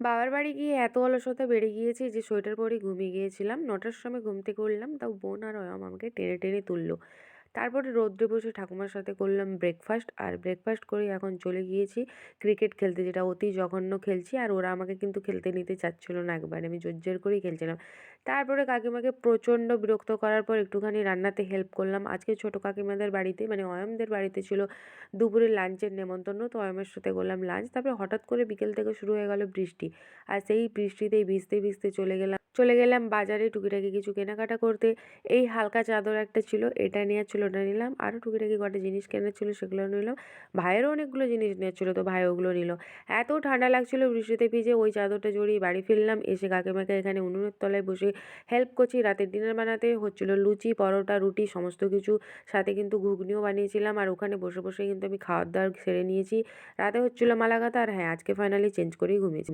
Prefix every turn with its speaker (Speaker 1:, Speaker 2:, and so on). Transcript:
Speaker 1: বাবার বাড়ি গিয়ে এত অলসতা বেড়ে গিয়েছে যে, সোয়েটার পরে ঘুমিয়ে গিয়েছিলাম। নটার সময় ঘুম থেকে উঠলাম, তাও বোন আর অয়ম আমাকে টেনে টেনে তুললো। তারপরে রৌদ্রে বসে ঠাকুমার সাথে করলাম ব্রেকফাস্ট আর ব্রেকফাস্ট করে এখন চলে গিয়েছি ক্রিকেট খেলতে, যেটা অতি জঘন্য খেলছি আর ওরা আমাকে কিন্তু খেলতে নিতে চাচ্ছিলো না একবার। আমি জোর জোর করেই খেলছিলাম। তারপরে কাকিমাকে প্রচণ্ড বিরক্ত করার পর একটুখানি রান্নাতে হেল্প করলাম। আজকে ছোটো কাকিমাদের বাড়িতে মানে অয়মদের বাড়িতে ছিল দুপুরে লাঞ্চের নেমন্তন্ন, তো অয়মের সাথে করলাম লাঞ্চ। তারপরে হঠাৎ করে বিকেল থেকে শুরু হয়ে গেল বৃষ্টি আর সেই বৃষ্টিতেই ভিজতে ভিজতে চলে গেলাম চলে গেলাম বাজারে টুকিটাকি কিছু কেনাকাটা করতে। এই হালকা চাদর একটা ছিল, এটা ছিল ওটা নিলাম। আরও টুকিটাকি কটা জিনিস কেনার ছিল সেগুলো নিলাম। ভাইয়েরও অনেকগুলো জিনিস নেওয়ার ছিল তো ভাই ওগুলো নিল। এত ঠান্ডা লাগছিল বৃষ্টিতে ভিজে ওই চাদরটা জড়িয়ে বাড়ি ফিরলাম। এসে কাকিমাকে এখানে উনুনের তলায় বসে হেল্প করছি। রাতের ডিনার বানাতে হচ্ছিল লুচি, পরোটা, রুটি, সমস্ত কিছু। সাথে কিন্তু ঘুগনিও বানিয়েছিলাম আর ওখানে বসে বসে কিন্তু আমি খাওয়ার দাওয়ার সেরে নিয়েছি। রাতে হচ্ছিল মালাগাতা আর হ্যাঁ আজকে ফাইনালি চেঞ্জ করেই ঘুমিয়েছি।